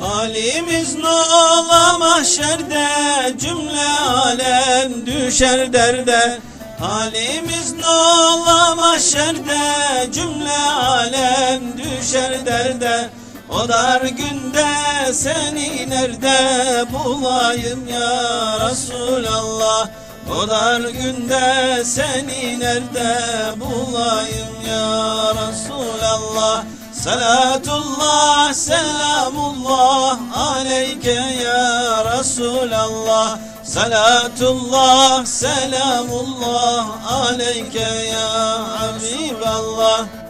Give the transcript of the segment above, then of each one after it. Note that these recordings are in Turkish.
Halimiz ne ola mahşerde cümle alem düşer derde. Halimiz ne ola mahşerde cümle alem düşer derde. O dar günde seni nerede bulayım ya Resulallah? O dar günde seni nerede bulayım ya Resulallah Salatullah, selamullah aleyke ya Resulallah. Salatullah, selamullah aleyke ya Habiballah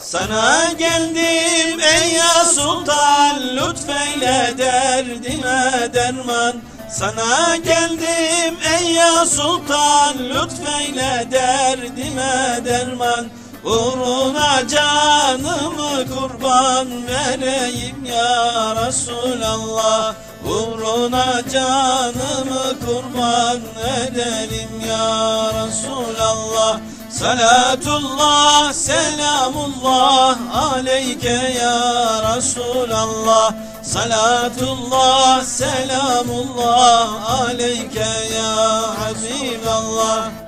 Sana geldim ey ya sultan lütfeyle derdime derman. Sana geldim ey ya sultan lütfeyle derdime derman. Uğruna canımı kurban vereyim ya Resulallah. Uğruna canımı kurban edelim ya Resulallah Salatullah, selamullah aleyke ya Resulallah. Salatullah, selamullah aleyke ya Habiballah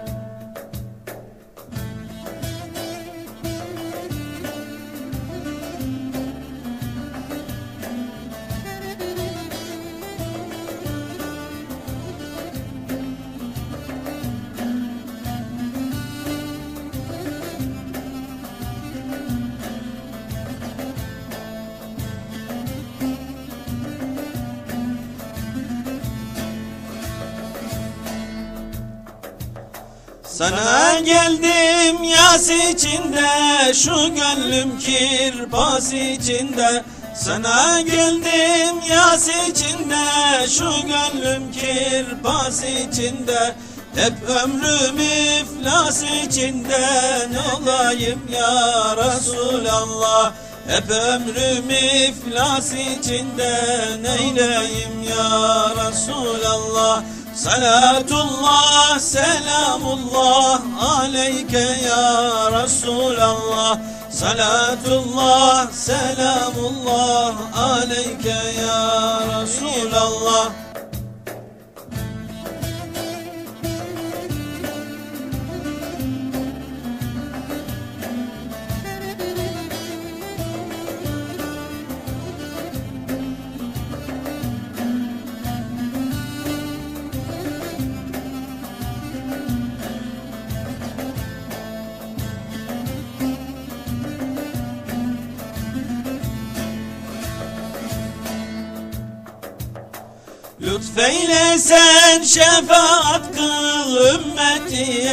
Sana geldim yas içinde şu gönlüm kirpas içinde. Sana geldim yas içinde şu gönlüm kirpas içinde. Hep ömrüm iflas içinde ne olayım ya Resulallah? Hep ömrüm iflas içinde neyleyim ya Resulallah Salatullah, selamullah aleyke ya Resulallah. Salatullah, selamullah aleyke ya Resulallah Lütfeyle sen şefaat kıl ümmeti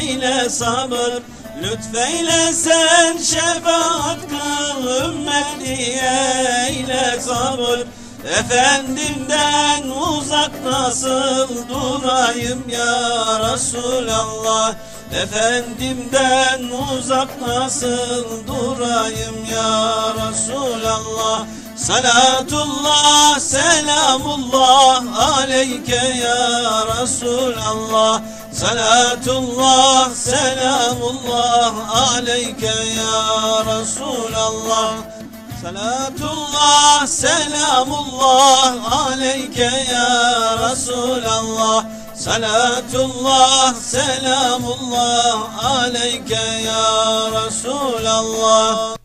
eyle sabır. Lütfeyle sen şefaat kıl ümmeti eyle sabır. Efendimden uzak nasıl durayım ya Resulallah? Efendimden uzak nasıl durayım ya Resulallah Salatullah, selamullah aleyke ya Resulallah. Salatullah, selamullah aleyke ya Resulallah. Salatullah, selamullah aleyke ya Resulallah. Salatullah, selamullah aleyke ya Resulallah